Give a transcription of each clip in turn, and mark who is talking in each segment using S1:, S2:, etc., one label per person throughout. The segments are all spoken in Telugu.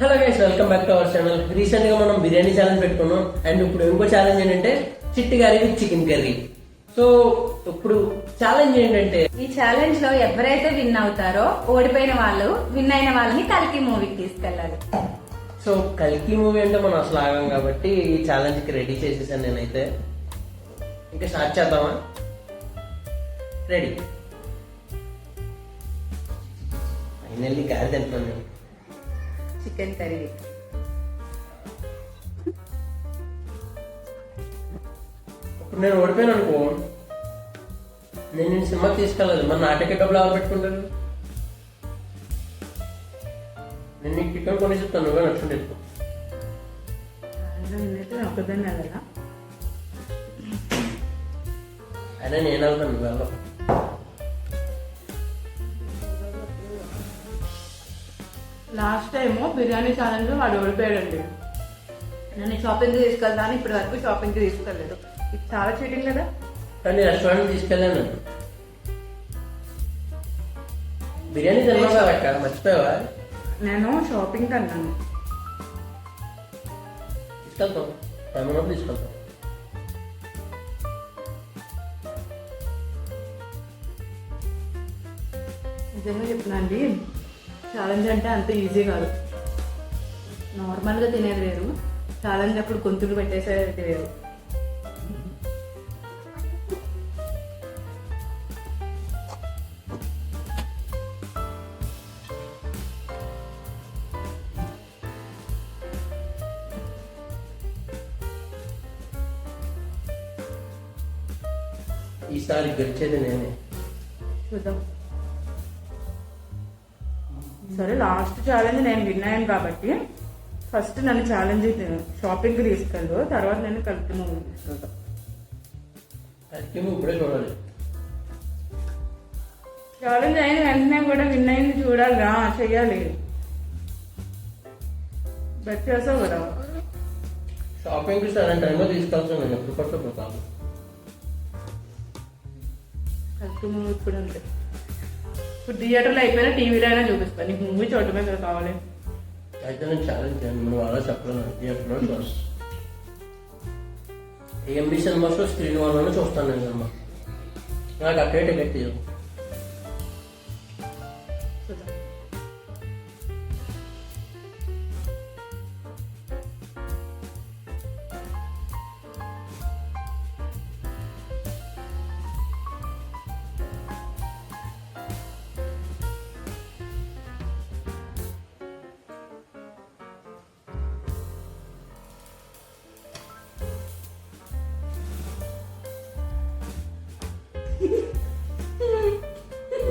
S1: Hello guys welcome back to our channel రీసెంట్గా మనం బిర్యానీ ఛాలెంజ్ పెట్టుకున్నాం. అండ్ ఇప్పుడు ఇంకో ఛాలెంజ్ ఏంటంటే చిట్టి curry with chicken curry so ఇప్పుడు ఛాలెంజ్ ఏంటంటే
S2: ఈ ఛాలెంజ్లో ఎవరైతే విన్ అవుతారో ఓడిపోయిన వాళ్ళు విన్ అయిన వాళ్ళని కలికి మూవీకి తీసుకెళ్ళాలి.
S1: సో కల్కి మూవీ అంటే మనం అసలు ఆగం కాబట్టి ఈ ఛాలెంజ్కి రెడీ చేసేసాను నేనైతే. ఇంకా స్టార్ట్ చేద్దామా? రెడీ ఫైనల్లీ గారి తింటున్నాను నేను
S2: చికెన్ కర్రీ.
S1: ఇప్పుడు నేను ఓడిపోయాను అనుకో నేను నేను సినిమాకి తీసుకెళ్ళాలి. మరి నా టికెట్ డబ్బులు ఎవరు పెట్టుకుంటారు? నేను నీకు టికెట్ కొని చెప్తాను నువ్వే నచ్చుంటే
S2: ఒకదాన్ని వెళ్ళాలా
S1: అయినా నేను వెళ్తాను నువ్వు వెళ్ళవు
S2: లాస్ట్ టైం బిర్యానీ ఛాలెంజ్ వాడు ఓడిపోయాడండి. నన్ను షాపింగ్ తీసుకెళ్తాను ఇప్పటి వరకు షాపింగ్ తీసుకెళ్ళలేదు ఇది చాలా చీటింగ్ కదా.
S1: కానీ రెస్టారెంట్ తీసుకెళ్ళాను. బిర్యానీ తిన్నావు అక్క? మర్చిపోయావా?
S2: నేను షాపింగ్ అన్నాను
S1: తీసుకెళ్తాం. టైం తీసుకెళ్తాం.
S2: నిజంగా చెప్తున్నా అండి ఛాలెంజ్ అంటే అంత ఈజీ కాదు. నార్మల్గా తినేది వేరు. ఛాలెంజ్ అప్పుడు గొంతులు పెట్టేసేది వేరు.
S1: ఈసారి గెలిచేది నేనే.
S2: చూద్దాం. సరే లాస్ట్ ఛాలెంజ్ నేను విన్ అయ్యాను కాబట్టి ఫస్ట్ నన్ను ఛాలెంజ్ షాపింగ్కి తీసుకెళ్ళు తర్వాత నేను కలిపి మూవీ తీసుకెళ్తాను ఛాలెంజ్ అయిన వెంటనే కూడా విన్ అయింది చూడాలిగా చెయ్యాలి. బెట్ చేసావు కదా.
S1: షాపింగ్కి సరైన టైంలో తీసుకెళ్తాను నేను ఎప్పుడు కాదు.
S2: కలిపి మూవీ కూడా ఇప్పుడు థియేటర్లో అయిపోయినా టీవీలో అయినా చూపిస్తాను నీకు మూవీ చూడటమే కదా కావాలి.
S1: అయితే నేను ఛాలెంజ్ చేయండి మనం అలా చెప్పలేను. థియేటర్లో చూడాలి ఏఎంబి సినిమాస్ స్క్రీన్ వల్ల చూస్తాను నేను సినిమా. నాకు అక్కడే టికెట్ తీయదు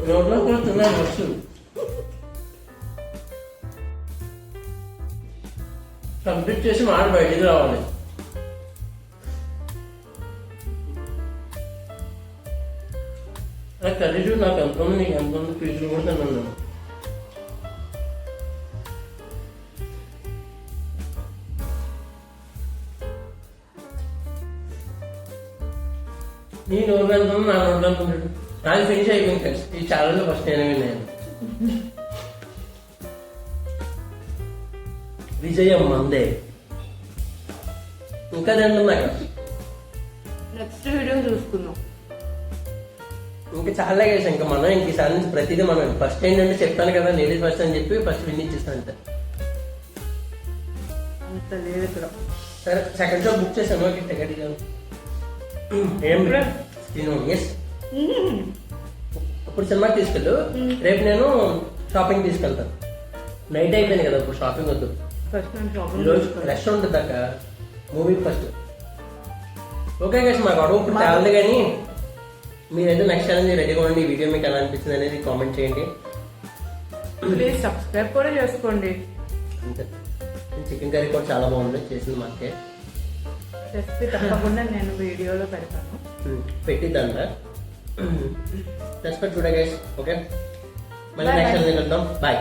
S1: రోడ్లో కూడా తిన్నాను వస్తుంది కంప్లీట్ చేసి మాట బయటికి రావాలి. అలా కర్రీ చూడు నాకు ఎంతమంది నీకు ఎంత ఉంది ఫీజులు కూడా తిన్నాను నేను నీ నోరు ఎంత ఉంది నా నోరు ఎంత ఉంది నాకు ఫినిష్ అయిపోయింది ఫ్రెండ్స్ ఈ ఛానల్లో ఫస్ట్ నేను. విన్నాను విజయం మందే. ఇంకా తింటున్నా
S2: నెక్స్ట్ వీడియో చూసుకుందాం.
S1: ఇంకా చాలా కేసు ఇంకా మనం ఇంక ఈసారి నుంచి ప్రతిదీ మనం ఫస్ట్ ఏంటంటే చెప్పాను కదా లేడీస్ ఫస్ట్ అని చెప్పి ఫస్ట్ విన్ ఇచ్చేస్తాను అంతే.
S2: అంత లేదు ఇక్కడ.
S1: సరే సెకండ్ షో బుక్ చేశాను. ఓకే టికెట్ ఎస్ ఇప్పుడు సినిమాకి తీసుకెళ్ళు. రేపు నేను షాపింగ్ తీసుకెళ్తాను. నైట్ అయిపోయింది కదా ఇప్పుడు షాపింగ్ వద్దు. ఈరోజు రష్ ఉంటుంది దాక. మూవీ ఫస్ట్ ఓకే గైస్ మాకు అడుగు ఇప్పుడు కానీ మీరైతే నెక్స్ట్ ఛాలెంజ్ రెడీగా ఉండి ఈ వీడియో మీకు ఎలా అనిపించింది అనేది కామెంట్ చేయండి.
S2: ప్లీజ్ సబ్స్క్రైబ్ కూడా చేసుకోండి.
S1: అంతే. చికెన్ కర్రీ కూడా చాలా బాగుంది చేసింది మాకే.
S2: రెసిపీ తప్పకుండా నేను వీడియోలో పెడతాను.
S1: పెట్టిద్దంట. రెస్పెక్ట్ చూడ గైస్ ఓకే మళ్ళీ నెక్స్ట్ వెళ్దాం బాయ్